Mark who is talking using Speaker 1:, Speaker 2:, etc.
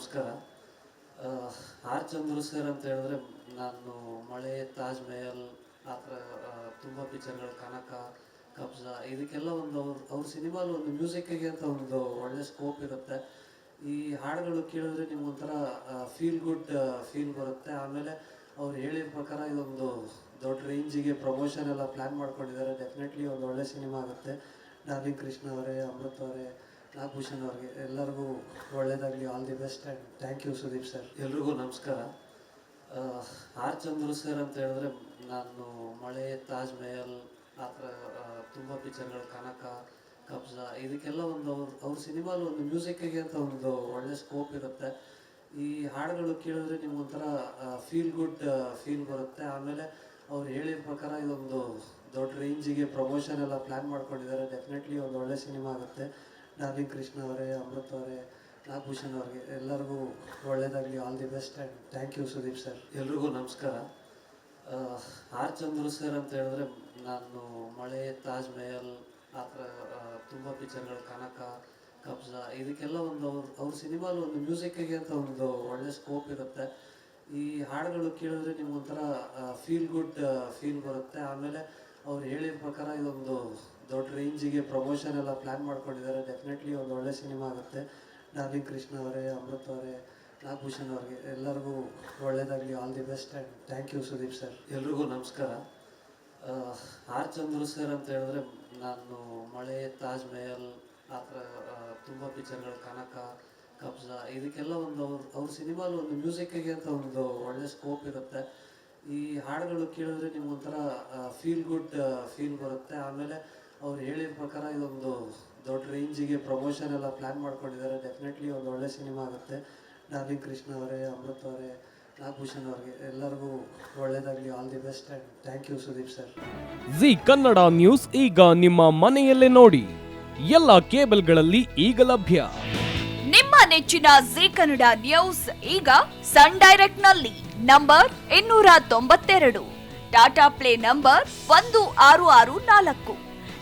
Speaker 1: ನಮಸ್ಕಾರ. R Chandru sir ಅಂತ ಹೇಳಿದ್ರೆ ನಾನು ಮಳೆ, ತಾಜ್ ಮಹಲ್, ಆ ಥರ ತುಂಬ ಪಿಕ್ಚರ್ಗಳು ಕನಕ, ಕಬ್ಜಾ, ಇದಕ್ಕೆಲ್ಲ ಒಂದು ಅವ್ರ ಅವ್ರ ಸಿನಿಮಾಲು ಒಂದು ಮ್ಯೂಸಿಕ್ಕಿಗೆ ಅಂತ ಒಂದು ಒಳ್ಳೆ ಸ್ಕೋಪ್ ಇರುತ್ತೆ. ಈ ಹಾಡುಗಳು ಕೇಳಿದ್ರೆ ನಿಮ್ಗೊಂಥರ ಫೀಲ್ ಗುಡ್ ಫೀಲ್ ಬರುತ್ತೆ. ಆಮೇಲೆ ಅವ್ರು ಹೇಳಿದ ಪ್ರಕಾರ ಇದೊಂದು ದೊಡ್ಡ ರೇಂಜಿಗೆ ಪ್ರಮೋಷನ್ ಎಲ್ಲ ಪ್ಲ್ಯಾನ್ ಮಾಡ್ಕೊಂಡಿದ್ದಾರೆ. ಡೆಫಿನೆಟ್ಲಿ ಒಂದು ಒಳ್ಳೆ ಸಿನಿಮಾ ಆಗುತ್ತೆ. ಡಾರ್ಲಿಂಗ್ ಕೃಷ್ಣ ಅವರೇ ಅಮೃತ್ ಅವರೇ ನಾಗಭೂಷಣ್ ಅವ್ರಿಗೆ ಎಲ್ಲರಿಗೂ ಒಳ್ಳೇದಾಗಲಿ all the best and thank you Sudeep sir ಎಲ್ರಿಗೂ ನಮಸ್ಕಾರ. ಆರ್ ಚಂದ್ರು ಸರ್ ಅಂತ ಹೇಳಿದ್ರೆ ನಾನು ಮಳೆ, ತಾಜ್ ಮಹಲ್, ಆ ಥರ ತುಂಬ ಪಿಕ್ಚರ್ಗಳು ಕನಕ, ಕಬ್ಜಾ, ಇದಕ್ಕೆಲ್ಲ ಒಂದು ಅವ್ರ ಅವ್ರ ಸಿನಿಮಾಲು ಒಂದು ಮ್ಯೂಸಿಕ್ಕಿಗೆ ಅಂತ ಒಂದು ಒಳ್ಳೆ ಸ್ಕೋಪ್ ಇರುತ್ತೆ. ಈ ಹಾಡುಗಳು ಕೇಳಿದ್ರೆ ನಿಮ್ಗೊಂಥರ ಫೀಲ್ ಗುಡ್ ಫೀಲ್ ಬರುತ್ತೆ. ಆಮೇಲೆ ಅವ್ರು ಹೇಳಿದ ಪ್ರಕಾರ ಇದೊಂದು ದೊಡ್ಡ ರೇಂಜಿಗೆ ಪ್ರಮೋಷನ್ ಎಲ್ಲ ಪ್ಲ್ಯಾನ್ ಮಾಡ್ಕೊಂಡಿದ್ದಾರೆ. ಡೆಫಿನೆಟ್ಲಿ ಒಂದು ಒಳ್ಳೆ ಸಿನಿಮಾ ಆಗುತ್ತೆ. ಡಾರ್ಲಿಂಗ್ ಕೃಷ್ಣ ಅವರೇ, ಅಮೃತ್ ಅವರೇ ನಾಗಭೂಷಣ್ ಅವ್ರಿಗೆ ಎಲ್ಲರಿಗೂ ಒಳ್ಳೆಯದಾಗಲಿ all the best and thank you Sudeep sir ಎಲ್ರಿಗೂ ನಮಸ್ಕಾರ. ಆರ್ ಚಂದ್ರು ಸರ್ ಅಂತ ಹೇಳಿದ್ರೆ ನಾನು ಮಳೆ, ತಾಜ್ ಮೆಹಲ್, ಆ ಥರ ತುಂಬ ಪಿಕ್ಚರ್ಗಳು ಕನಕ, ಕಬ್ಜಾ, ಇದಕ್ಕೆಲ್ಲ ಒಂದು ಅವ್ರ ಅವ್ರ ಸಿನಿಮಾಲು ಒಂದು ಮ್ಯೂಸಿಕ್ಕಿಗೆ ಅಂತ ಒಂದು ಒಳ್ಳೆ ಸ್ಕೋಪ್ ಇರುತ್ತೆ. ಈ ಹಾಡುಗಳು ಕೇಳಿದ್ರೆ ನಿಮ್ಗೊಂಥರ ಫೀಲ್ ಗುಡ್ ಫೀಲ್ ಬರುತ್ತೆ. ಆಮೇಲೆ ಅವ್ರು ಹೇಳಿದ ಪ್ರಕಾರ ಇದೊಂದು ದೊಡ್ಡ ರೇಂಜಿಗೆ ಪ್ರಮೋಷನ್ ಎಲ್ಲ ಪ್ಲ್ಯಾನ್ ಮಾಡ್ಕೊಂಡಿದ್ದಾರೆ. ಡೆಫಿನೆಟ್ಲಿ ಒಂದು ಒಳ್ಳೆ ಸಿನಿಮಾ ಆಗುತ್ತೆ. ಡಾರ್ಲಿಂಗ್ ಕೃಷ್ಣ ಅವರೇ, ಅಮೃತ್ ಅವರೇ ನಾಗಭೂಷಣ್ ಅವ್ರಿಗೆ ಎಲ್ಲರಿಗೂ ಒಳ್ಳೆಯದಾಗಲಿ all the best and thank you Sudeep sir ಎಲ್ರಿಗೂ ನಮಸ್ಕಾರ. ಆರ್ ಚಂದ್ರು ಸರ್ ಅಂತ ಹೇಳಿದ್ರೆ ನಾನು ಮಳೆ, ತಾಜ್ ಮಹಲ್, ಆ ಥರ ತುಂಬ ಪಿಕ್ಚರ್ಗಳು ಕನಕ, ಕಬ್ಜಾ, ಇದಕ್ಕೆಲ್ಲ ಒಂದು ಅವ್ರ ಅವ್ರ ಸಿನಿಮಾಲು ಒಂದು ಮ್ಯೂಸಿಕ್ಕಿಗೆ ಅಂತ ಒಂದು ಒಳ್ಳೆ ಸ್ಕೋಪ್ ಇರುತ್ತೆ. ಈ ಹಾಡುಗಳು ಕೇಳಿದ್ರೆ ನಿಮ್ಗೊಂಥರ ಫೀಲ್ ಗುಡ್ ಫೀಲ್ ಬರುತ್ತೆ. ಆಮೇಲೆ ಅವ್ರು ಹೇಳಿದ ಪ್ರಕಾರ ಇದೊಂದು ದೊಡ್ಡ ರೇಂಜಿಗೆ ಪ್ರಮೋಷನ್ ಎಲ್ಲ ಪ್ಲ್ಯಾನ್ ಮಾಡ್ಕೊಂಡಿದ್ದಾರೆ. ಡೆಫಿನೆಟ್ಲಿ ಒಂದು ಒಳ್ಳೆ ಸಿನಿಮಾ ಆಗುತ್ತೆ. ಡಾರ್ಲಿಂಗ್ ಕೃಷ್ಣ ಅವರೇ ಅಮೃತ್ ಅವರೇ ನಾಗಭೂಷಣ್ ಅವ್ರಿಗೆ ಎಲ್ಲರಿಗೂ ಒಳ್ಳೇದಾಗಲಿ. All the best and thank you Sudeep sir
Speaker 2: Zee Kannada news ಈಗ ನಿಮ್ಮ ಮನೆಯಲ್ಲೇ ನೋಡಿ. ಎಲ್ಲ ಕೇಬಲ್ಗಳಲ್ಲಿ ಈಗ ಲಭ್ಯ.
Speaker 3: ನಿಮ್ಮ ನೆಚ್ಚಿನ ಜಿ ಕನ್ನಡ ನ್ಯೂಸ್ ಈಗ ಸನ್ ಡೈರೆಕ್ಟ್ನಲ್ಲಿ ನಂಬರ್ ಇನ್ನೂರ ತೊಂಬತ್ತೆರಡು. ಟಾಟಾ ಪ್ಲೇ ನಂಬರ್ ಒಂದು ಆರು ಆರು ನಾಲ್ಕು.